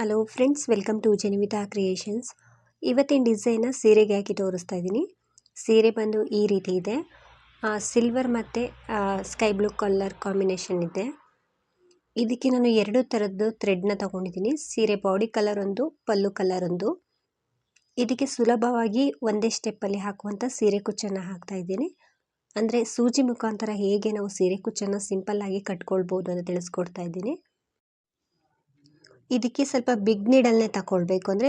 Hello friends welcome to Janimita creations ಇವತ್ತಿನ ಡಿಸೈನ ಸೀರೆಗೆ ಹಾಕಿ ತೋರಿಸ್ತಾ ಇದ್ದೀನಿ. ಸೀರೆ ಬಂದು ಈ ರೀತಿ ಇದೆ. ಸಿಲ್ವರ್ ಮತ್ತು ಸ್ಕೈ ಬ್ಲೂ ಕಲರ್ ಕಾಂಬಿನೇಷನ್ ಇದೆ. ಇದಕ್ಕೆ ನಾನು ಎರಡು ಥರದ್ದು ಥ್ರೆಡ್ನ ತಗೊಂಡಿದ್ದೀನಿ. ಸೀರೆ ಬಾಡಿ ಕಲರ್ ಒಂದು, ಪಲ್ಲು ಕಲರ್ ಒಂದು. ಇದಕ್ಕೆ ಸುಲಭವಾಗಿ ಒಂದೇ ಸ್ಟೆಪ್ಪಲ್ಲಿ ಹಾಕುವಂಥ ಸೀರೆ ಕುಚ್ಚನ್ನು ಹಾಕ್ತಾ ಇದ್ದೀನಿ. ಅಂದರೆ ಸೂಜಿ ಮುಖಾಂತರ ಹೇಗೆ ನಾವು ಸೀರೆ ಕುಚ್ಚನ್ನು ಸಿಂಪಲ್ಲಾಗಿ ಕಟ್ಕೊಳ್ಬೋದು ಅಂತ ತಿಳಿಸ್ಕೊಡ್ತಾ ಇದ್ದೀನಿ. ಇದಕ್ಕೆ ಸ್ವಲ್ಪ ಬಿಗ್ ನೀಡಲ್ನೇ ತಗೊಳ್ಬೇಕು ಅಂದರೆ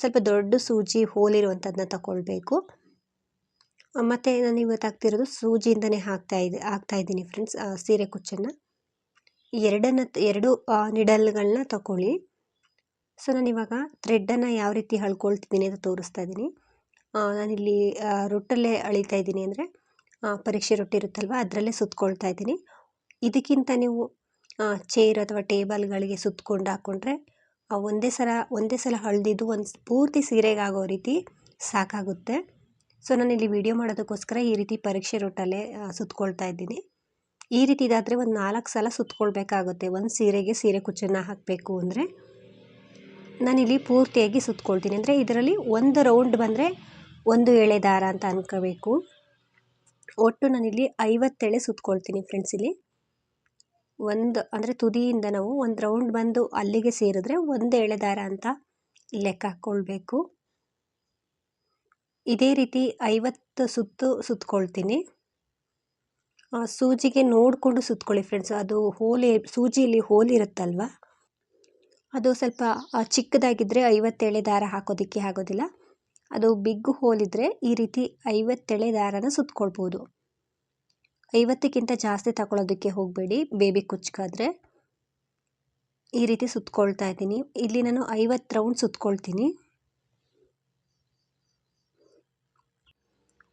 ಸ್ವಲ್ಪ ದೊಡ್ಡ ಸೂಜಿ ಹೋಲಿರುವಂಥದ್ದನ್ನ ತಗೊಳ್ಬೇಕು ಮತ್ತು ನಾನು ಇವತ್ತು ಹಾಕ್ತಿರೋದು ಸೂಜಿಯಿಂದನೇ ಹಾಕ್ತಾ ಇದೆ, ಹಾಕ್ತಾ ಇದ್ದೀನಿ ಫ್ರೆಂಡ್ಸ್ ಸೀರೆ ಕುಚ್ಚನ್ನು. ಎರಡನ್ನ ಎರಡು ನಿಡಲ್ಗಳನ್ನ ತಗೊಳ್ಳಿ ಸೊ ನಾನು ಇವಾಗ ಥ್ರೆಡ್ಡನ್ನು ಯಾವ ರೀತಿ ಹಳ್ಕೊಳ್ತಿದ್ದೀನಿ ಅಂತ ತೋರಿಸ್ತಾ ಇದ್ದೀನಿ. ನಾನಿಲ್ಲಿ ರೊಟ್ಟಲ್ಲೇ ಅಳಿತಾ ಇದ್ದೀನಿ ಅಂದರೆ ಪರೀಕ್ಷೆ ರೊಟ್ಟಿ ಇರುತ್ತಲ್ವ, ಅದರಲ್ಲೇ ಸುತ್ತಕೊಳ್ತಾ ಇದ್ದೀನಿ. ಇದಕ್ಕಿಂತ ನೀವು ಚೇರ್ ಅಥವಾ ಟೇಬಲ್ಗಳಿಗೆ ಸುತ್ತಕೊಂಡು ಹಾಕ್ಕೊಂಡ್ರೆ ಒಂದೇ ಸಲ ಒಂದೇ ಸಲ ಅಳ್ದಿದ್ದು ಒಂದು ಪೂರ್ತಿ ಸೀರೆಗೆ ಆಗೋ ರೀತಿ ಸಾಕಾಗುತ್ತೆ. ಸೊ ಇಲ್ಲಿ ವಿಡಿಯೋ ಮಾಡೋದಕ್ಕೋಸ್ಕರ ಈ ರೀತಿ ಪರೀಕ್ಷೆ ರೂಟಲ್ಲೇ ಸುತ್ಕೊಳ್ತಾ ಇದ್ದೀನಿ. ಈ ರೀತಿ ಇದಾದರೆ ಒಂದು ನಾಲ್ಕು ಸಲ ಸುತ್ಕೊಳ್ಬೇಕಾಗುತ್ತೆ. ಒಂದು ಸೀರೆಗೆ ಸೀರೆ ಕುಚ್ಚನ್ನು ಹಾಕಬೇಕು ಅಂದರೆ. ನಾನಿಲ್ಲಿ ಪೂರ್ತಿಯಾಗಿ ಸುತ್ಕೊಳ್ತೀನಿ. ಅಂದರೆ ಇದರಲ್ಲಿ ಒಂದು ರೌಂಡ್ ಬಂದರೆ ಒಂದು ಎಳೆ ದಾರ ಅಂತ ಅನ್ಕೋಬೇಕು. ಒಟ್ಟು ನಾನಿಲ್ಲಿ ಐವತ್ತೆಳೆ ಸುತ್ಕೊಳ್ತೀನಿ ಫ್ರೆಂಡ್ಸ್ ಇಲ್ಲಿ. ಒಂದು, ಅಂದರೆ ತುದಿಯಿಂದ ನಾವು ಒಂದು ರೌಂಡ್ ಬಂದು ಅಲ್ಲಿಗೆ ಸೇರಿದ್ರೆ ಒಂದು ಎಳೆ ದಾರ ಅಂತ ಲೆಕ್ಕ ಹಾಕ್ಕೊಳ್ಬೇಕು ಇದೇ ರೀತಿ ಐವತ್ತು ಸುತ್ತು ಸುತ್ಕೊಳ್ತೀನಿ. ಸೂಜಿಗೆ ನೋಡಿಕೊಂಡು ಸುತ್ಕೊಳ್ಳಿ ಫ್ರೆಂಡ್ಸ್ ಅದು ಹೋಲಿ ಸೂಜಿಯಲ್ಲಿ ಹೋಲ್ ಇರುತ್ತಲ್ವ? ಅದು ಸ್ವಲ್ಪ ಚಿಕ್ಕದಾಗಿದ್ದರೆ ಐವತ್ತೆಳೆ ದಾರ ಹಾಕೋದಕ್ಕೆ ಆಗೋದಿಲ್ಲ. ಅದು ಬಿಗ್ ಹೋಲಿದ್ರೆ ಈ ರೀತಿ ಐವತ್ತೆಳೆ ದಾರನ ಸುತ್ಕೊಳ್ಬೋದು. ಐವತ್ತಕ್ಕಿಂತ ಜಾಸ್ತಿ ತಗೊಳ್ಳೋದಕ್ಕೆ ಹೋಗಬೇಡಿ, ಬೇಬಿ ಕುಚ್ಕಾದ್ರೆ. ಈ ರೀತಿ ಸುತ್ಕೊಳ್ತಾ ಇದ್ದೀನಿ. ಇಲ್ಲಿ ನಾನು ಐವತ್ತು ರೌಂಡ್ ಸುತ್ಕೊಳ್ತೀನಿ.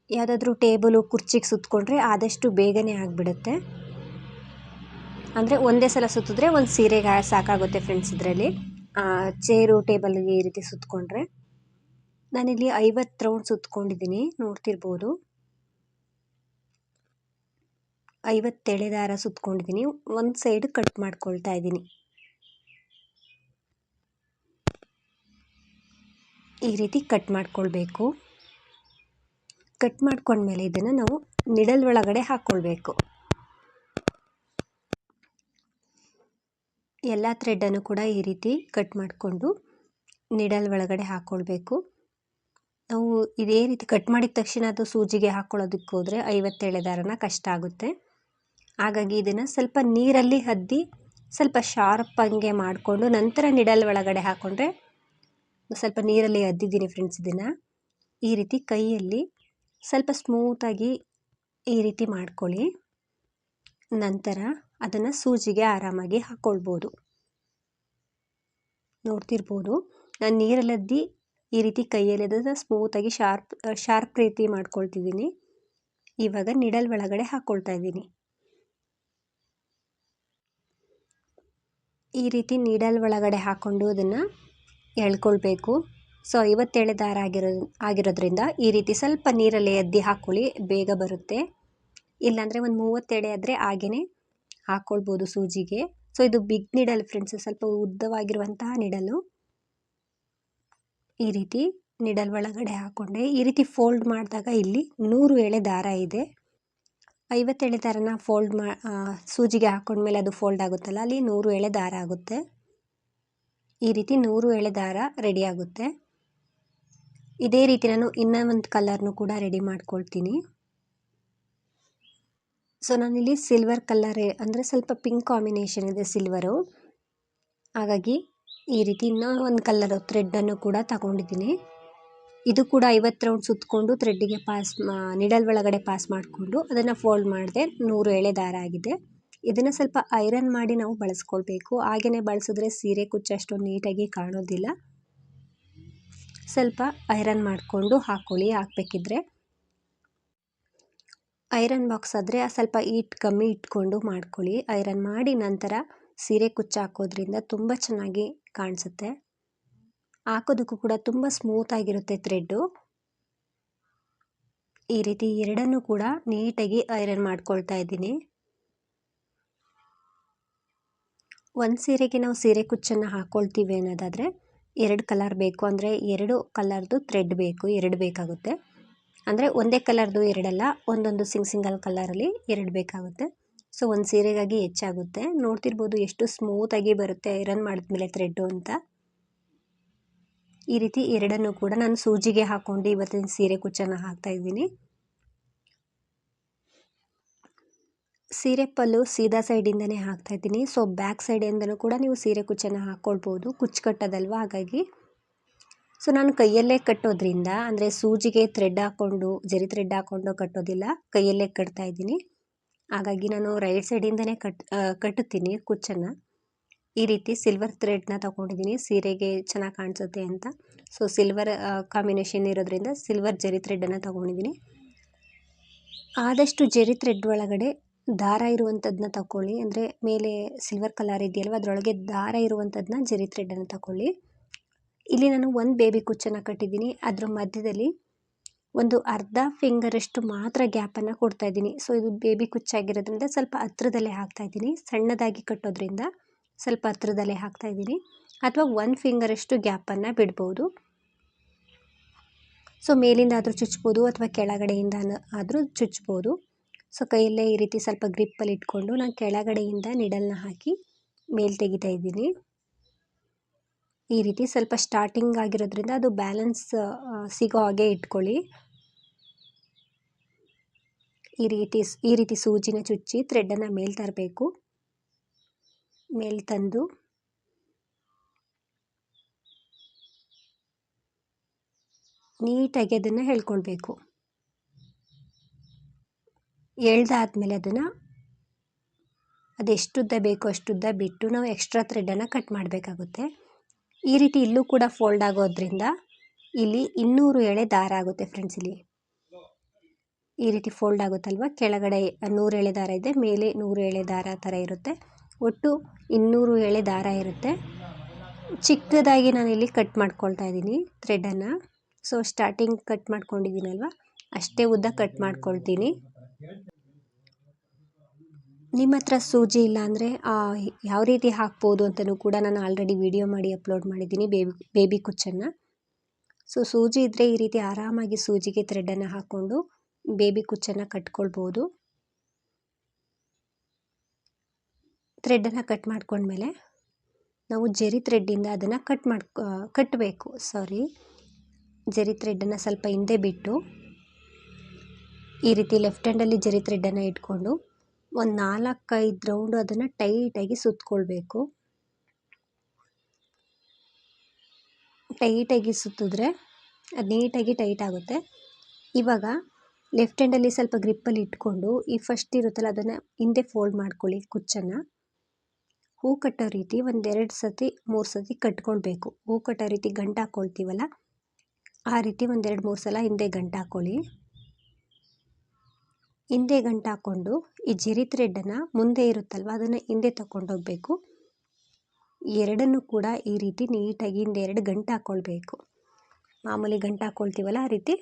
ಯಾವುದಾದ್ರೂ ಟೇಬಲು, ಕುರ್ಚಿಗೆ ಸುತ್ಕೊಂಡ್ರೆ ಆದಷ್ಟು ಬೇಗನೆ ಆಗಿಬಿಡುತ್ತೆ. ಅಂದರೆ ಒಂದೇ ಸಲ ಸುತ್ತಿದ್ರೆ ಒಂದು ಸೀರೆಗೆ ಸಾಕಾಗುತ್ತೆ ಫ್ರೆಂಡ್ಸ್ ಇದರಲ್ಲಿ. ಚೇರು ಟೇಬಲ್ಗೆ ಈ ರೀತಿ ಸುತ್ಕೊಂಡ್ರೆ. ನಾನಿಲ್ಲಿ ಐವತ್ತು ರೌಂಡ್ ಸುತ್ಕೊಂಡಿದ್ದೀನಿ. ನೋಡ್ತಿರ್ಬೋದು. ಐವತ್ತೆಳೆ ದಾರ ಸುತ್ಕೊಂಡಿದ್ದೀನಿ ಒಂದು ಸೈಡ್ ಕಟ್ ಮಾಡ್ಕೊಳ್ತಾ ಇದ್ದೀನಿ ಈ ರೀತಿ ಕಟ್ ಮಾಡ್ಕೊಳ್ಬೇಕು. ಕಟ್ ಮಾಡ್ಕೊಂಡ್ಮೇಲೆ ಇದನ್ನು ನಾವು ನಿಡಲ್ ಒಳಗಡೆ ಹಾಕ್ಕೊಳ್ಬೇಕು ಎಲ್ಲ ಥ್ರೆಡ್ಡನ್ನು ಕೂಡ ಈ ರೀತಿ ಕಟ್ ಮಾಡಿಕೊಂಡು ನಿಡಲ್ ಒಳಗಡೆ ಹಾಕ್ಕೊಳ್ಬೇಕು ನಾವು ಇದೇ ರೀತಿ ಕಟ್ ಮಾಡಿದ ತಕ್ಷಣ ಅದು ಸೂಜಿಗೆ ಹಾಕ್ಕೊಳ್ಳೋದಕ್ಕೆ ಹೋದರೆ ಐವತ್ತೇಳೆ ದಾರನ ಕಷ್ಟ ಆಗುತ್ತೆ. ಹಾಗಾಗಿ ಇದನ್ನು ಸ್ವಲ್ಪ ನೀರಲ್ಲಿ ಅದ್ದಿ ಸ್ವಲ್ಪ ಶಾರ್ಪ್ ಹಂಗೆ ಮಾಡಿಕೊಂಡು ನಂತರ ನಿಡಲ್ ಒಳಗಡೆ ಹಾಕ್ಕೊಂಡ್ರೆ ಸ್ವಲ್ಪ ನೀರಲ್ಲಿ ಅದ್ದಿದ್ದೀನಿ ಫ್ರೆಂಡ್ಸ್ ಇದನ್ನು. ಈ ರೀತಿ ಕೈಯಲ್ಲಿ ಸ್ವಲ್ಪ ಸ್ಮೂತಾಗಿ ಈ ರೀತಿ ಮಾಡ್ಕೊಳ್ಳಿ. ನಂತರ ಅದನ್ನು ಸೂಜಿಗೆ ಆರಾಮಾಗಿ ಹಾಕ್ಕೊಳ್ಬೋದು ನೋಡ್ತಿರ್ಬೋದು, ನಾನು ನೀರಲ್ಲದ್ದಿ ಈ ರೀತಿ ಕೈಯಲ್ಲಿ ಅದನ್ನು ಸ್ಮೂತಾಗಿ ಶಾರ್ಪ್ ಶಾರ್ಪ್ ರೀತಿ ಮಾಡ್ಕೊಳ್ತಿದ್ದೀನಿ. ಇವಾಗ ನಿಡಲ್ ಒಳಗಡೆ ಹಾಕ್ಕೊಳ್ತಾ ಇದ್ದೀನಿ. ಈ ರೀತಿ ನೀಡಲ್ ಒಳಗಡೆ ಹಾಕ್ಕೊಂಡು ಅದನ್ನು ಎಳ್ಕೊಳ್ಬೇಕು. ಸೊ ಐವತ್ತೇಳು ದಾರ ಆಗಿರೋ ಆಗಿರೋದ್ರಿಂದ ಈ ರೀತಿ ಸ್ವಲ್ಪ ನೀರಲ್ಲಿ ಎದ್ದಿ ಹಾಕ್ಕೊಳ್ಳಿ ಬೇಗ ಬರುತ್ತೆ. ಇಲ್ಲಾಂದರೆ ಒಂದು ಮೂವತ್ತೆಡೆ ಆದರೆ ಹಾಗೆಯೇ ಹಾಕ್ಕೊಳ್ಬೋದು ಸೂಜಿಗೆ. ಸೊ ಇದು ಬಿಗ್ ನೀಡಲ್ ಫ್ರೆಂಡ್ಸ್ ಸ್ವಲ್ಪ ಉದ್ದವಾಗಿರುವಂತಹ ನಿಡಲು ಈ ರೀತಿ ನೀಡಲ್ ಒಳಗಡೆ ಹಾಕ್ಕೊಂಡೆ ಈ ರೀತಿ ಫೋಲ್ಡ್ ಮಾಡಿದಾಗ ಇಲ್ಲಿ ನೂರು ಎಳೆ ದಾರ ಇದೆ. ಐವತ್ತೆಳೆ ದಾರನ ಫೋಲ್ಡ್ ಮಾ ಸೂಜಿಗೆ ಹಾಕ್ಕೊಂಡ್ಮೇಲೆ ಅದು ಫೋಲ್ಡ್ ಆಗುತ್ತಲ್ಲ, ಅಲ್ಲಿ ನೂರು ಎಳೆ ದಾರ ಆಗುತ್ತೆ. ಈ ರೀತಿ ನೂರು ಎಳೆ ದಾರ ರೆಡಿ ಆಗುತ್ತೆ. ಇದೇ ರೀತಿ ನಾನು ಇನ್ನೂ ಒಂದು ಕಲರ್ನು ಕೂಡ ರೆಡಿ ಮಾಡ್ಕೊಳ್ತೀನಿ. ಸೊ ನಾನಿಲ್ಲಿ ಸಿಲ್ವರ್ ಕಲರ್ ಅಂದರೆ ಸ್ವಲ್ಪ ಪಿಂಕ್ ಕಾಂಬಿನೇಷನ್ ಇದೆ ಸಿಲ್ವರು ಹಾಗಾಗಿ ಈ ರೀತಿ ಇನ್ನೂ ಒಂದು ಕಲರ್ ಥ್ರೆಡ್ಡನ್ನು ಕೂಡ ತಗೊಂಡಿದ್ದೀನಿ. ಇದು ಕೂಡ ಐವತ್ತು ರೌಂಡ್ ಸುತ್ತಕೊಂಡು ಥ್ರೆಡ್ಡಿಗೆ ಪಾಸ್ ಮಾ ನಿಡಲ್ ಒಳಗಡೆ ಪಾಸ್ ಮಾಡಿಕೊಂಡು ಅದನ್ನು ಫೋಲ್ಡ್ ಮಾಡಿದೆ ನೂರು ಎಳೆ ದಾರ ಆಗಿದೆ. ಇದನ್ನು ಸ್ವಲ್ಪ ಐರನ್ ಮಾಡಿ ನಾವು ಬಳಸ್ಕೊಳ್ಬೇಕು. ಹಾಗೆಯೇ ಬಳಸಿದ್ರೆ ಸೀರೆ ಕುಚ್ಚಷ್ಟು ನೀಟಾಗಿ ಕಾಣೋದಿಲ್ಲ. ಸ್ವಲ್ಪ ಐರನ್ ಮಾಡಿಕೊಂಡು ಹಾಕ್ಕೊಳ್ಳಿ ಹಾಕಬೇಕಿದ್ರೆ. ಐರನ್ ಬಾಕ್ಸ್ ಆದರೆ ಸ್ವಲ್ಪ ಈಟ್ ಕಮ್ಮಿ ಇಟ್ಕೊಂಡು ಮಾಡ್ಕೊಳ್ಳಿ. ಐರನ್ ಮಾಡಿ ನಂತರ ಸೀರೆ ಕುಚ್ಚು ಹಾಕೋದ್ರಿಂದ ತುಂಬ ಚೆನ್ನಾಗಿ ಕಾಣಿಸುತ್ತೆ. ಹಾಕೋದಕ್ಕೂ ಕೂಡ ತುಂಬ ಸ್ಮೂತಾಗಿರುತ್ತೆ ಥ್ರೆಡ್ಡು ಈ ರೀತಿ ಎರಡನ್ನೂ ಕೂಡ ನೀಟಾಗಿ ಐರನ್ ಮಾಡ್ಕೊಳ್ತಾ ಇದ್ದೀನಿ. ಒಂದು ಸೀರೆಗೆ ನಾವು ಸೀರೆ ಕುಚ್ಚನ್ನು ಹಾಕ್ಕೊಳ್ತೀವಿ ಅನ್ನೋದಾದರೆ ಎರಡು ಕಲರ್ ಬೇಕು ಅಂದರೆ ಎರಡು ಕಲರ್ದು ಥ್ರೆಡ್ ಬೇಕು, ಎರಡು ಬೇಕಾಗುತ್ತೆ. ಅಂದರೆ ಒಂದೇ ಕಲರ್ದು ಎರಡಲ್ಲ, ಒಂದೊಂದು ಸಿಂಗ್ ಸಿಂಗಲ್ ಕಲರಲ್ಲಿ ಎರಡು ಬೇಕಾಗುತ್ತೆ. ಸೊ ಒಂದು ಸೀರೆಗಾಗಿ ಹೆಚ್ಚಾಗುತ್ತೆ. ನೋಡ್ತಿರ್ಬೋದು ಎಷ್ಟು ಸ್ಮೂತಾಗಿ ಬರುತ್ತೆ ಐರನ್ ಮಾಡಿದ್ಮೇಲೆ ಥ್ರೆಡ್ಡು ಅಂತ. ಈ ರೀತಿ ಎರಡನ್ನು ಕೂಡ ನಾನು ಸೂಜಿಗೆ ಹಾಕ್ಕೊಂಡು ಇವತ್ತಿನ ಸೀರೆ ಕುಚ್ಚನ್ನು ಹಾಕ್ತಾ ಇದ್ದೀನಿ. ಸೀರೆ ಪಲ್ಲು ಸೀದಾ ಸೈಡಿಂದನೇ ಹಾಕ್ತಾ ಇದ್ದೀನಿ. ಸೊ ಬ್ಯಾಕ್ ಸೈಡಿಂದನೂ ಕೂಡ ನೀವು ಸೀರೆ ಕುಚ್ಚನ್ನು ಹಾಕ್ಕೊಳ್ಬೋದು ಕುಚ್ಚು ಕಟ್ಟೋದಲ್ವ ಹಾಗಾಗಿ. ಸೊ ನಾನು ಕೈಯಲ್ಲೇ ಕಟ್ಟೋದ್ರಿಂದ, ಅಂದರೆ ಸೂಜಿಗೆ ಥ್ರೆಡ್ ಹಾಕ್ಕೊಂಡು ಜರಿ ಥ್ರೆಡ್ ಹಾಕ್ಕೊಂಡು ಕಟ್ಟೋದಿಲ್ಲ, ಕೈಯಲ್ಲೇ ಕಟ್ತಾ ಇದ್ದೀನಿ. ಹಾಗಾಗಿ ನಾನು ರೈಟ್ ಸೈಡಿಂದನೇ ಕಟ್ ಕಟ್ಟುತ್ತೀನಿ ಕುಚ್ಚನ್ನು. ಈ ರೀತಿ ಸಿಲ್ವರ್ ಥ್ರೆಡ್ನ ತೊಗೊಂಡಿದ್ದೀನಿ ಸೀರೆಗೆ ಚೆನ್ನಾಗಿ ಕಾಣಿಸುತ್ತೆ ಅಂತ. ಸೊ ಸಿಲ್ವರ್ ಕಾಂಬಿನೇಷನ್ ಇರೋದ್ರಿಂದ ಸಿಲ್ವರ್ ಜರಿ ಥ್ರೆಡನ್ನು ತೊಗೊಂಡಿದ್ದೀನಿ ಆದಷ್ಟು ಜರಿ ಥ್ರೆಡ್ ಒಳಗಡೆ ದಾರ ಇರುವಂಥದ್ದನ್ನ ತಗೊಳ್ಳಿ ಅಂದರೆ ಮೇಲೆ ಸಿಲ್ವರ್ ಕಲರ್ ಇದೆಯಲ್ವ, ಅದರೊಳಗೆ ದಾರ ಇರುವಂಥದ್ದನ್ನ ಜರಿ ಥ್ರೆಡನ್ನು ತಗೊಳ್ಳಿ ಇಲ್ಲಿ ನಾನು ಒಂದು ಬೇಬಿ ಕುಚ್ಚನ್ನು ಕಟ್ಟಿದ್ದೀನಿ ಅದರ ಮಧ್ಯದಲ್ಲಿ ಒಂದು ಅರ್ಧ ಫಿಂಗರಷ್ಟು ಮಾತ್ರ ಗ್ಯಾಪನ್ನು ಕೊಡ್ತಾ ಇದ್ದೀನಿ ಸೊ ಇದು ಬೇಬಿ ಕುಚ್ಚಾಗಿರೋದ್ರಿಂದ ಸ್ವಲ್ಪ ಹತ್ರದಲ್ಲೇ ಹಾಕ್ತಾಯಿದ್ದೀನಿ ಸಣ್ಣದಾಗಿ ಕಟ್ಟೋದ್ರಿಂದ ಸ್ವಲ್ಪ ಹತ್ರದಲ್ಲೇ ಹಾಕ್ತಾ ಇದ್ದೀನಿ. ಅಥವಾ ಒಂದು ಫಿಂಗರಷ್ಟು ಗ್ಯಾಪನ್ನು ಬಿಡ್ಬೋದು. ಸೊ ಮೇಲಿಂದ ಆದರೂ ಚುಚ್ಬೋದು ಅಥವಾ ಕೆಳಗಡೆಯಿಂದ ಆದರೂ ಚುಚ್ಬೋದು. ಸೊ ಕೈಯಲ್ಲೇ ಈ ರೀತಿ ಸ್ವಲ್ಪ ಗ್ರಿಪ್ಪಲ್ಲಿ ಇಟ್ಕೊಂಡು ನಾನು ಕೆಳಗಡೆಯಿಂದ ನಿಡಲ್ನ ಹಾಕಿ ಮೇಲೆ ತೆಗಿತಾ ಇದ್ದೀನಿ. ಈ ರೀತಿ ಸ್ವಲ್ಪ ಸ್ಟಾರ್ಟಿಂಗ್ ಆಗಿರೋದ್ರಿಂದ ಅದು ಬ್ಯಾಲೆನ್ಸ್ ಸಿಗೋ ಹಾಗೆ ಇಟ್ಕೊಳ್ಳಿ. ಈ ರೀತಿ ಈ ರೀತಿ ಸೂಜಿನ ಚುಚ್ಚಿ ಥ್ರೆಡ್ಡನ್ನು ಮೇಲೆ ತರಬೇಕು. ಮೇಲೆ ತಂದು ನೀಟಾಗಿ ಅದನ್ನು ಹೇಳ್ಕೊಳ್ಬೇಕು. ಎಳ್ದಾದ್ಮೇಲೆ ಅದನ್ನು ಅದೆಷ್ಟುದ್ದ ಬೇಕೋ ಅಷ್ಟುದ್ದ ಬಿಟ್ಟು ನಾವು ಎಕ್ಸ್ಟ್ರಾ ಥ್ರೆಡನ್ನು ಕಟ್ ಮಾಡಬೇಕಾಗುತ್ತೆ. ಈ ರೀತಿ ಇಲ್ಲೂ ಕೂಡ ಫೋಲ್ಡ್ ಆಗೋದ್ರಿಂದ ಇಲ್ಲಿ ಇನ್ನೂರು ಎಳೆ ದಾರ ಆಗುತ್ತೆ ಫ್ರೆಂಡ್ಸ್ ಇಲ್ಲಿ. ಈ ರೀತಿ ಫೋಲ್ಡ್ ಆಗುತ್ತಲ್ವ? ಕೆಳಗಡೆ ನೂರು ಎಳೆ ದಾರ ಇದೆ, ಮೇಲೆ ನೂರು ಎಳೆ ದಾರ ಥರ ಇರುತ್ತೆ. ಒಟ್ಟು ಇನ್ನೂರು ಎಳೆ ದಾರ ಇರುತ್ತೆ. ಚಿಕ್ಕದಾಗಿ ನಾನಿಲ್ಲಿ ಕಟ್ ಮಾಡ್ಕೊಳ್ತಾ ಇದ್ದೀನಿ ಥ್ರೆಡನ್ನು ಸೊ ಸ್ಟಾರ್ಟಿಂಗ್ ಕಟ್ ಮಾಡ್ಕೊಂಡಿದ್ದೀನಲ್ವ? ಅಷ್ಟೇ ಉದ್ದ ಕಟ್ ಮಾಡ್ಕೊಳ್ತೀನಿ. ನಿಮ್ಮ ಹತ್ರ ಸೂಜಿ ಇಲ್ಲ ಅಂದರೆ ಯಾವ ರೀತಿ ಹಾಕ್ಬೋದು ಅಂತಲೂ ಕೂಡ ನಾನು ಆಲ್ರೆಡಿ ವಿಡಿಯೋ ಮಾಡಿ ಅಪ್ಲೋಡ್ ಮಾಡಿದ್ದೀನಿ ಬೇಬಿ ಬೇಬಿ ಕುಚ್ಚನ್ನು. ಸೊ ಸೂಜಿ ಇದ್ದರೆ ಈ ರೀತಿ ಆರಾಮಾಗಿ ಸೂಜಿಗೆ ಥ್ರೆಡನ್ನು ಹಾಕ್ಕೊಂಡು ಬೇಬಿ ಕುಚ್ಚನ್ನು ಕಟ್ಕೊಳ್ಬೋದು. ಥ್ರೆಡನ್ನು ಕಟ್ ಮಾಡ್ಕೊಂಡ್ಮೇಲೆ ನಾವು ಜರಿ ಥ್ರೆಡ್ಡಿಂದ ಅದನ್ನು ಕಟ್ ಮಾಡ್ ಕಟ್ಟಬೇಕು. ಸಾರಿ. ಜರಿ ಥ್ರೆಡ್ಡನ್ನು ಸ್ವಲ್ಪ ಹಿಂದೆ ಬಿಟ್ಟು ಈ ರೀತಿ ಲೆಫ್ಟ್ ಹ್ಯಾಂಡಲ್ಲಿ ಜರಿ ಥ್ರೆಡ್ಡನ್ನು ಇಟ್ಕೊಂಡು ಒಂದು ನಾಲ್ಕೈದು ರೌಂಡು ಅದನ್ನು ಟೈಟಾಗಿ ಸುತ್ತಕೊಳ್ಬೇಕು ಟೈಟಾಗಿ ಸುತ್ತಿದ್ರೆ ಅದು ನೀಟಾಗಿ ಟೈಟ್ ಆಗುತ್ತೆ. ಇವಾಗ ಲೆಫ್ಟ್ ಹ್ಯಾಂಡಲ್ಲಿ ಸ್ವಲ್ಪ ಗ್ರಿಪ್ಪಲ್ಲಿ ಇಟ್ಕೊಂಡು ಈ ಫಸ್ಟ್ ಇರುತ್ತಲ್ಲ ಅದನ್ನು ಹಿಂದೆ ಫೋಲ್ಡ್ ಮಾಡ್ಕೊಳ್ಳಿ ಕುಚ್ಚನ್ನು. ಹೂ ಕಟ್ಟೋ ರೀತಿ ಒಂದೆರಡು ಸರ್ತಿ ಮೂರು ಸರ್ತಿ ಕಟ್ಕೊಳ್ಬೇಕು. ಹೂ ಕಟ್ಟೋ ರೀತಿ ಗಂಟು ಹಾಕ್ಕೊಳ್ತೀವಲ್ಲ ಆ ರೀತಿ ಒಂದೆರಡು, ಮೂರು ಸಲ ಹಿಂದೆ ಗಂಟು ಹಾಕ್ಕೊಳ್ಳಿ ಹಿಂದೆ ಗಂಟು ಹಾಕ್ಕೊಂಡು ಈ ಜರಿ ಥ್ರೆಡ್ಡನ್ನು ಮುಂದೆ ಇರುತ್ತಲ್ವ, ಅದನ್ನು ಹಿಂದೆ ತಗೊಂಡೋಗ್ಬೇಕು ಎರಡನ್ನು ಕೂಡ ಈ ರೀತಿ ನೀಟಾಗಿ ಹಿಂದೆ ಎರಡು ಗಂಟು ಹಾಕ್ಕೊಳ್ಬೇಕು ಮಾಮೂಲಿ ಗಂಟು ಹಾಕ್ಕೊಳ್ತೀವಲ್ಲ ಆ ರೀತಿ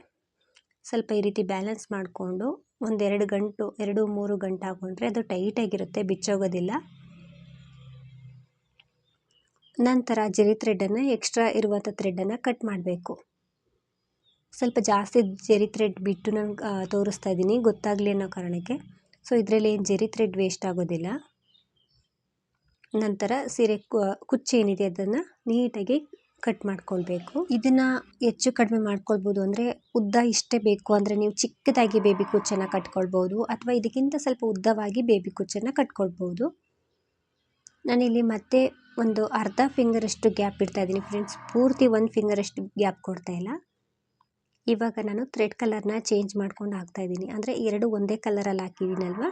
ಸ್ವಲ್ಪ ಈ ರೀತಿ ಬ್ಯಾಲೆನ್ಸ್ ಮಾಡಿಕೊಂಡು ಒಂದೆರಡು ಗಂಟು, ಎರಡು, ಮೂರು ಗಂಟು ಹಾಕ್ಕೊಂಡ್ರೆ ಅದು ಟೈಟಾಗಿರುತ್ತೆ, ಬಿಚ್ಚೋಗೋದಿಲ್ಲ. ನಂತರ ಜರಿ ಥ್ರೆಡ್ಡನ್ನು ಎಕ್ಸ್ಟ್ರಾ ಇರುವಂಥ ಥ್ರೆಡ್ಡನ್ನು ಕಟ್ ಮಾಡಬೇಕು. ಸ್ವಲ್ಪ ಜಾಸ್ತಿ ಜರಿ ಥ್ರೆಡ್ ಬಿಟ್ಟು ನಾನು ತೋರಿಸ್ತಾ ಇದ್ದೀನಿ ಗೊತ್ತಾಗಲಿ ಅನ್ನೋ ಕಾರಣಕ್ಕೆ. ಸೊ, ಇದರಲ್ಲಿ ಏನು ಜರಿ ಥ್ರೆಡ್ ವೇಸ್ಟ್ ಆಗೋದಿಲ್ಲ. ನಂತರ ಸೀರೆ ಕುಚ್ಚು ಏನಿದೆ ಅದನ್ನು ನೀಟಾಗಿ ಕಟ್ ಮಾಡ್ಕೊಳ್ಬೇಕು. ಇದನ್ನು ಹೆಚ್ಚು ಕಡಿಮೆ ಮಾಡ್ಕೊಳ್ಬೋದು ಅಂದರೆ ಉದ್ದ ಇಷ್ಟೇ ಬೇಕು ಅಂದರೆ ನೀವು ಚಿಕ್ಕದಾಗಿ ಬೇಬಿ ಕುಚ್ಚನ್ನು ಕಟ್ಕೊಳ್ಬೋದು ಅಥವಾ ಇದಕ್ಕಿಂತ ಸ್ವಲ್ಪ ಉದ್ದವಾಗಿ ಬೇಬಿ ಕುಚ್ಚನ್ನು ಕಟ್ಕೊಳ್ಬೋದು. ನಾನಿಲ್ಲಿ ಮತ್ತೆ ಒಂದು ಅರ್ಧ ಫಿಂಗರಷ್ಟು ಗ್ಯಾಪ್ ಇಡ್ತಾ ಇದ್ದೀನಿ ಫ್ರೆಂಡ್ಸ್. ಪೂರ್ತಿ ಒಂದು ಫಿಂಗರಷ್ಟು ಗ್ಯಾಪ್ ಕೊಡ್ತಾ ಇಲ್ಲ. ಇವಾಗ ನಾನು ಥ್ರೆಡ್ ಕಲರ್ನ ಚೇಂಜ್ ಮಾಡ್ಕೊಂಡು ಹಾಕ್ತಾಯಿದ್ದೀನಿ ಅಂದರೆ ಎರಡು ಒಂದೇ ಕಲರಲ್ಲಿ ಹಾಕಿದ್ದೀನಲ್ವ?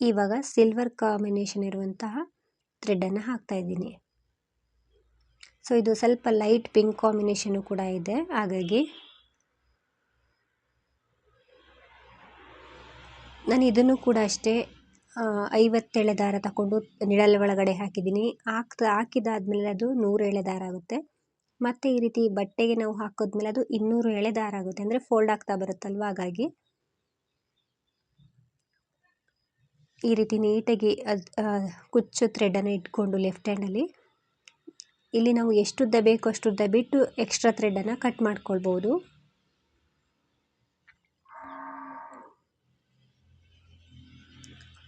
ಇವಾಗ ಸಿಲ್ವರ್ ಕಾಂಬಿನೇಷನ್ ಇರುವಂತಹ ಥ್ರೆಡನ್ನು ಹಾಕ್ತಾಯಿದ್ದೀನಿ ಸೊ, ಇದು ಸ್ವಲ್ಪ ಲೈಟ್ ಪಿಂಕ್ ಕಾಂಬಿನೇಷನು ಕೂಡ ಇದೆ. ಹಾಗಾಗಿ ನಾನು ಇದನ್ನು ಕೂಡ ಅಷ್ಟೇ ಐವತ್ತೇಳೆ ದಾರ ತಗೊಂಡು ನಿಳಲ್ ಒಳಗಡೆ ಹಾಕಿದ್ದೀನಿ. ಹಾಕ್ತಾ, ಹಾಕಿದಾದ್ಮೇಲೆ ಅದು ನೂರು ಎಳೆ ದಾರ ಆಗುತ್ತೆ. ಮತ್ತು ಈ ರೀತಿ ಬಟ್ಟೆಗೆ ನಾವು ಹಾಕಿದ್ಮೇಲೆ ಅದು ಇನ್ನೂರು ಎಳೆ ದಾರ ಆಗುತ್ತೆ. ಅಂದರೆ ಫೋಲ್ಡ್ ಆಗ್ತಾ ಬರುತ್ತಲ್ವ ಹಾಗಾಗಿ. ಈ ರೀತಿ ನೀಟಾಗಿ ಅದು ಕುಚ್ಚು ಥ್ರೆಡನ್ನು ಇಟ್ಕೊಂಡು ಲೆಫ್ಟ್ ಹ್ಯಾಂಡಲ್ಲಿ ಇಲ್ಲಿ ನಾವು ಎಷ್ಟುದ್ದ ಬೇಕೋ ಅಷ್ಟುದ್ದ ಬಿಟ್ಟು ಎಕ್ಸ್ಟ್ರಾ ಥ್ರೆಡನ್ನು ಕಟ್ ಮಾಡ್ಕೊಳ್ಬೋದು.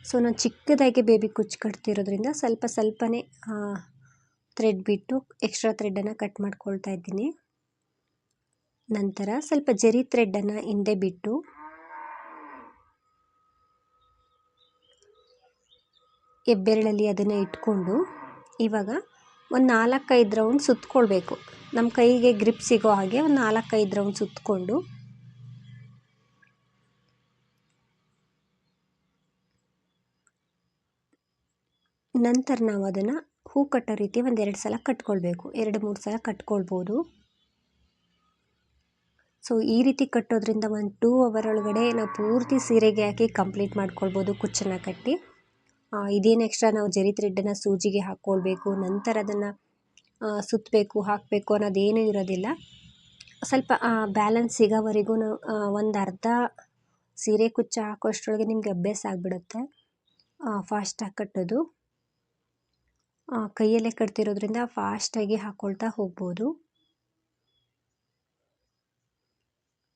ಸೊ ನಾನು ಚಿಕ್ಕದಾಗಿ ಬೇಬಿ ಕುಚ್ಚು ಕಟ್ತಿರೋದ್ರಿಂದ ಸ್ವಲ್ಪ ಸ್ವಲ್ಪನೇ ಥ್ರೆಡ್ ಬಿಟ್ಟು ಎಕ್ಸ್ಟ್ರಾ ಥ್ರೆಡನ್ನು ಕಟ್ ಮಾಡ್ಕೊಳ್ತಾ ಇದ್ದೀನಿ. ನಂತರ ಸ್ವಲ್ಪ ಜರಿ ಥ್ರೆಡನ್ನು ಹಿಂದೆ ಬಿಟ್ಟು ಹೆಬ್ಬೆರಳಲ್ಲಿ ಅದನ್ನು ಇಟ್ಕೊಂಡು ಇವಾಗ ಒಂದು ನಾಲ್ಕೈದು ರೌಂಡ್ ಸುತ್ತಕೊಳ್ಬೇಕು ನಮ್ಮ ಕೈಗೆ ಗ್ರಿಪ್ ಸಿಗೋ ಹಾಗೆ ಒಂದು ನಾಲ್ಕೈದು ರೌಂಡ್ ಸುತ್ತಕೊಂಡು ನಂತರ ನಾವು ಅದನ್ನು ಹೂ ಕಟ್ಟೋ ರೀತಿ ಒಂದೆರಡು ಸಲ ಕಟ್ಕೊಳ್ಬೇಕು. ಎರಡು, ಮೂರು ಸಲ ಕಟ್ಕೊಳ್ಬೋದು. ಸೊ ಈ ರೀತಿ ಕಟ್ಟೋದ್ರಿಂದ ಒಂದು ಟೂ ಅವರ್ ಒಳಗಡೆ ನಾವು ಪೂರ್ತಿ ಸೀರೆಗೆ ಹಾಕಿ ಕಂಪ್ಲೀಟ್ ಮಾಡ್ಕೊಳ್ಬೋದು ಕುಚ್ಚನ್ನು ಕಟ್ಟಿ. ಇದೇನು ಎಕ್ಸ್ಟ್ರಾ ನಾವು ಜರಿ ಥ್ರೆಡ್ಡನ್ನು ಸೂಜಿಗೆ ಹಾಕ್ಕೊಳ್ಬೇಕು ನಂತರ ಅದನ್ನು ಸುತ್ತಬೇಕು ಹಾಕಬೇಕು ಅನ್ನೋದೇನೂ ಇರೋದಿಲ್ಲ. ಸ್ವಲ್ಪ ಬ್ಯಾಲೆನ್ಸ್ ಸಿಗೋವರೆಗೂ ನಾವು ಒಂದು ಅರ್ಧ ಸೀರೆ ಕುಚ್ಚ ಹಾಕೋಷ್ಟರೊಳಗೆ ನಿಮಗೆ ಅಭ್ಯಾಸ ಆಗಿಬಿಡುತ್ತೆ. ಫಾಸ್ಟಾಗಿ ಕಟ್ಟೋದು. ಕೈಯಲ್ಲೇ ಕಟ್ತಿರೋದ್ರಿಂದ ಫಾಸ್ಟಾಗಿ ಹಾಕ್ಕೊಳ್ತಾ ಹೋಗ್ಬೋದು.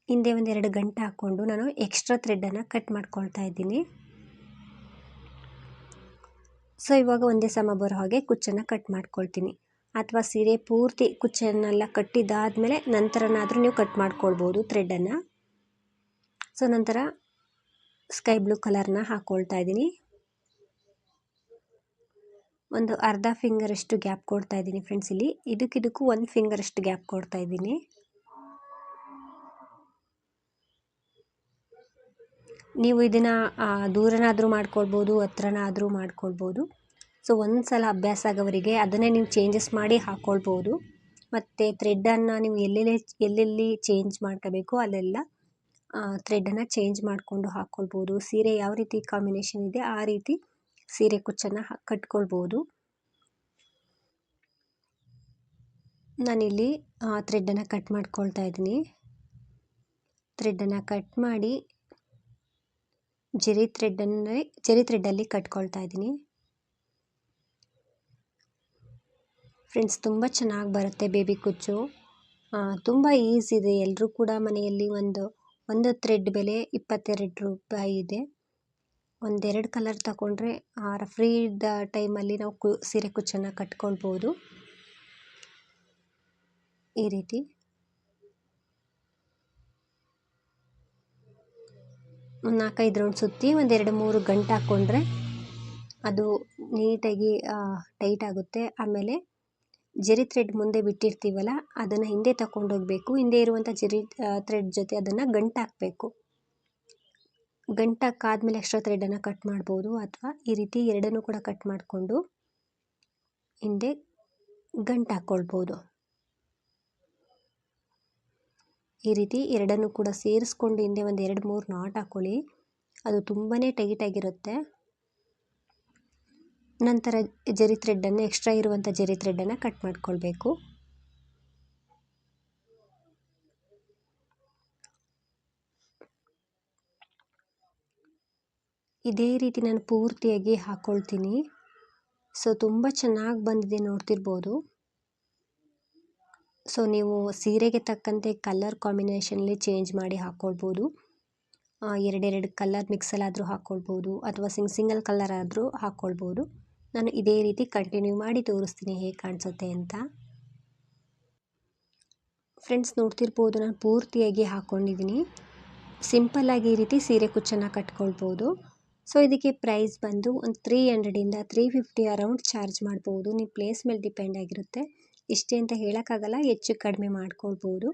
ಹಿಂದೆ ಒಂದೆರಡು ಗಂಟೆ ಹಾಕ್ಕೊಂಡು ನಾನು ಎಕ್ಸ್ಟ್ರಾ ಥ್ರೆಡ್ಡನ್ನು ಕಟ್ ಮಾಡ್ಕೊಳ್ತಾ ಇದ್ದೀನಿ. ಸೊ ಇವಾಗ ಒಂದೇ ಸಮ ಬರೋ ಹಾಗೆ ಕುಚ್ಚನ್ನು ಕಟ್ ಮಾಡ್ಕೊಳ್ತೀನಿ. ಅಥವಾ ಸೀರೆ ಪೂರ್ತಿ ಕುಚ್ಚನ್ನೆಲ್ಲ ಕಟ್ಟಿದ್ದಾದಮೇಲೆ ನಂತರನಾದರೂ ನೀವು ಕಟ್ ಮಾಡ್ಕೊಳ್ಬೋದು ಥ್ರೆಡ್ಡನ್ನು ಸೊ ನಂತರ ಸ್ಕೈ ಬ್ಲೂ ಕಲರ್ನ ಹಾಕ್ಕೊಳ್ತಾ ಇದ್ದೀನಿ. ಒಂದು ಅರ್ಧ ಫಿಂಗರಷ್ಟು ಗ್ಯಾಪ್ ಕೊಡ್ತಾ ಇದ್ದೀನಿ ಫ್ರೆಂಡ್ಸ್ ಇಲ್ಲಿ. ಇದಕ್ಕಿದಕ್ಕೂ ಒಂದು ಫಿಂಗರಷ್ಟು ಗ್ಯಾಪ್ ಕೊಡ್ತಾ ಇದ್ದೀನಿ. ನೀವು ಇದನ್ನು ದೂರನಾದರೂ ಮಾಡ್ಕೊಳ್ಬೋದು, ಹತ್ರನಾದರೂ ಮಾಡ್ಕೊಳ್ಬೋದು. ಸೊ ಒಂದು ಸಲ ಅಭ್ಯಾಸ ಆಗೋವರಿಗೆ ಅದನ್ನೇ ನೀವು ಚೇಂಜಸ್ ಮಾಡಿ ಹಾಕ್ಕೊಳ್ಬೋದು ಮತ್ತು ಥ್ರೆಡ್ಡನ್ನು ನೀವು ಎಲ್ಲೆಲ್ಲಿ ಎಲ್ಲೆಲ್ಲಿ ಚೇಂಜ್ ಮಾಡ್ಕೋಬೇಕು ಅಲ್ಲೆಲ್ಲ ಥ್ರೆಡ್ಡನ್ನು ಚೇಂಜ್ ಮಾಡಿಕೊಂಡು ಹಾಕ್ಕೊಳ್ಬೋದು ಸೀರೆ ಯಾವ ರೀತಿ ಕಾಂಬಿನೇಷನ್ ಇದೆ ಆ ರೀತಿ ಸೀರೆ ಕುಚ್ಚನ್ನು ಕಟ್ಕೊಳ್ಬೋದು. ನಾನಿಲ್ಲಿ ಥ್ರೆಡ್ಡನ್ನು ಕಟ್ ಮಾಡ್ಕೊಳ್ತಾ ಇದ್ದೀನಿ. ಥ್ರೆಡ್ಡನ್ನು ಕಟ್ ಮಾಡಿ, ಜರಿ ಥ್ರೆಡ್ಡನ್ನೇ ಜರಿ ಥ್ರೆಡ್ಡಲ್ಲಿ ಕಟ್ಕೊಳ್ತಾ ಇದ್ದೀನಿ. ಫ್ರೆಂಡ್ಸ್ ತುಂಬ ಚೆನ್ನಾಗಿ ಬರುತ್ತೆ ಬೇಬಿ ಕುಚ್ಚು. ತುಂಬ ಈಸಿ ಇದೆ. ಎಲ್ಲರೂ ಕೂಡ ಮನೆಯಲ್ಲಿ ಒಂದು ಒಂದು ಥ್ರೆಡ್ ಬೆಲೆ ಇಪ್ಪತ್ತೆರಡು ರೂಪಾಯಿ ಇದೆ. ಒಂದೆರಡು ಕಲರ್ ತಗೊಂಡ್ರೆ ಫ್ರೀ ಇದ್ದ ಟೈಮಲ್ಲಿ ನಾವು ಕು, ಸೀರೆ ಕುಚ್ಚನ್ನು ಕಟ್ಕೊಳ್ಬೋದು. ಈ ರೀತಿ. ಒಂದು ನಾಲ್ಕೈದು ರೌಂಡ್ ಸುತ್ತಿ ಒಂದೆರಡು ಮೂರು ಗಂಟೆ ಹಾಕ್ಕೊಂಡ್ರೆ ಅದು ನೀಟಾಗಿ ಟೈಟ್ ಆಗುತ್ತೆ. ಆಮೇಲೆ ಜರಿ ಥ್ರೆಡ್ ಮುಂದೆ ಬಿಟ್ಟಿರ್ತೀವಲ್ಲ, ಅದನ್ನು ಹಿಂದೆ ತಗೊಂಡೋಗ್ಬೇಕು ಹಿಂದೆ ಇರುವಂಥ ಜರಿ ಥ್ರೆಡ್ ಜೊತೆ ಅದನ್ನು ಗಂಟು ಹಾಕಬೇಕು. ಗಂಟು ಹಾಕಾದ್ಮೇಲೆ ಎಕ್ಸ್ಟ್ರಾ ಥ್ರೆಡನ್ನು ಕಟ್ ಮಾಡ್ಬೋದು ಅಥವಾ ಈ ರೀತಿ ಎರಡನ್ನೂ ಕೂಡ ಕಟ್ ಮಾಡಿಕೊಂಡು ಹಿಂದೆ ಗಂಟು ಹಾಕ್ಕೊಳ್ಬೋದು ಈ ರೀತಿ ಎರಡನ್ನೂ ಕೂಡ ಸೇರಿಸ್ಕೊಂಡು ಹಿಂದೆ ಒಂದು ಎರಡು ಮೂರು ನಾಟ್ ಹಾಕ್ಕೊಳ್ಳಿ ಅದು ತುಂಬಾ ಟೈಟಾಗಿರುತ್ತೆ ನಂತರ ಜರಿ ಥ್ರೆಡ್ಡನ್ನು ಎಕ್ಸ್ಟ್ರಾ ಇರುವಂಥ ಜರಿ ಥ್ರೆಡ್ಡನ್ನು ಕಟ್ ಮಾಡ್ಕೊಳ್ಬೇಕು. ಇದೇ ರೀತಿ ನಾನು ಪೂರ್ತಿಯಾಗಿ ಹಾಕ್ಕೊಳ್ತೀನಿ ಸೊ ತುಂಬ ಚೆನ್ನಾಗಿ ಬಂದಿದೆ ನೋಡ್ತಿರ್ಬೋದು. ಸೊ ನೀವು ಸೀರೆಗೆ ತಕ್ಕಂತೆ ಕಲರ್ ಕಾಂಬಿನೇಷನಲ್ಲಿ ಚೇಂಜ್ ಮಾಡಿ ಹಾಕ್ಕೊಳ್ಬೋದು ಎರಡೆರಡು ಕಲರ್ ಮಿಕ್ಸಲ್ಲಾದರೂ ಹಾಕ್ಕೊಳ್ಬೋದು ಅಥವಾ ಸಿಂಗ್ ಸಿಂಗಲ್ ಕಲರ್ ಆದರೂ ಹಾಕ್ಕೊಳ್ಬೋದು ನಾನು ಇದೇ ರೀತಿ ಕಂಟಿನ್ಯೂ ಮಾಡಿ ತೋರಿಸ್ತೀನಿ ಹೇಗೆ ಕಾಣಿಸುತ್ತೆ ಅಂತ. ಫ್ರೆಂಡ್ಸ್ ನೋಡ್ತಿರ್ಬೋದು ನಾನು ಪೂರ್ತಿಯಾಗಿ ಹಾಕ್ಕೊಂಡಿದ್ದೀನಿ ಸಿಂಪಲ್ಲಾಗಿ ಈ ರೀತಿ ಸೀರೆ ಕುಚ್ಚನ್ನು ಕಟ್ಕೊಳ್ಬೋದು. ಸೊ ಇದಕ್ಕೆ ಪ್ರೈಸ್ ಬಂದು ಒಂದು ತ್ರೀ ಹಂಡ್ರೆಡಿಂದ ತ್ರೀ ಫಿಫ್ಟಿ ಅರೌಂಡ್ ಚಾರ್ಜ್ ಮಾಡ್ಬೋದು. ನಿಮ್ಮ ಪ್ಲೇಸ್ ಮೇಲೆ ಡಿಪೆಂಡ್ ಆಗಿರುತ್ತೆ. ಇಷ್ಟೇ ಅಂತ ಹೇಳೋಕ್ಕಾಗಲ್ಲ, ಹೆಚ್ಚು ಕಡಿಮೆ ಮಾಡ್ಕೊಳ್ಬೋದು.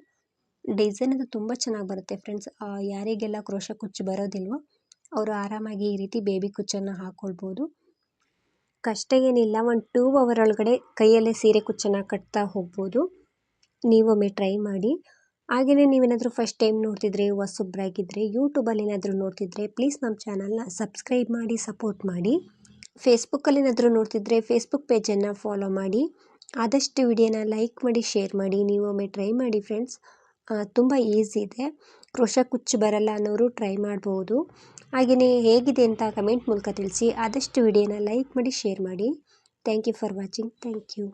ಡಿಸೈನ್ ಅದು ತುಂಬ ಚೆನ್ನಾಗಿ ಬರುತ್ತೆ ಫ್ರೆಂಡ್ಸ್ ಯಾರಿಗೆಲ್ಲ ಕ್ರೋಶ ಕುಚ್ಚು ಬರೋದಿಲ್ವೋ, ಅವರು ಆರಾಮಾಗಿ ಈ ರೀತಿ ಬೇಬಿ ಕುಚ್ಚನ್ನು ಹಾಕ್ಕೊಳ್ಬೋದು ಕಷ್ಟ ಏನಿಲ್ಲ, ಒಂದು ಟೂ ಅವರ್ ಒಳಗಡೆ ಕೈಯಲ್ಲೇ ಸೀರೆ ಕುಚ್ಚನ್ನು ಕಟ್ತಾ ಹೋಗ್ಬೋದು. ನೀವೊಮ್ಮೆ ಟ್ರೈ ಮಾಡಿ. ಹಾಗೆಯೇ ನೀವೇನಾದರೂ ಫಸ್ಟ್ ಟೈಮ್ ನೋಡ್ತಿದ್ರೆ ಹೊಸೊಬ್ಬರಾಗಿದ್ದರೆ ಯೂಟ್ಯೂಬಲ್ಲಿ ಏನಾದರೂ ನೋಡ್ತಿದ್ರೆ ಪ್ಲೀಸ್ ನಮ್ಮ ಚಾನಲ್ನ ಸಬ್ಸ್ಕ್ರೈಬ್ ಮಾಡಿ ಸಪೋರ್ಟ್ ಮಾಡಿ. ಫೇಸ್ಬುಕ್ಕಲ್ಲಿ ಏನಾದರೂ ನೋಡ್ತಿದ್ರೆ ಫೇಸ್ಬುಕ್ ಪೇಜನ್ನು ಫಾಲೋ ಮಾಡಿ. ಆದಷ್ಟು ವಿಡಿಯೋನ ಲೈಕ್ ಮಾಡಿ ಶೇರ್ ಮಾಡಿ. ನೀವು ಒಮ್ಮೆ ಟ್ರೈ ಮಾಡಿ ಫ್ರೆಂಡ್ಸ್ ತುಂಬ ಈಸಿ ಇದೆ. ಕ್ರೋಶ ಕುಚ್ಚು ಬರಲ್ಲ ಅನ್ನೋರು ಟ್ರೈ ಮಾಡ್ಬೋದು. ಹಾಗೆಯೇ ಹೇಗಿದೆ ಅಂತ ಕಮೆಂಟ್ ಮೂಲಕ ತಿಳಿಸಿ. ಆದಷ್ಟು ವಿಡಿಯೋನ ಲೈಕ್ ಮಾಡಿ ಶೇರ್ ಮಾಡಿ. Thank you for watching thank you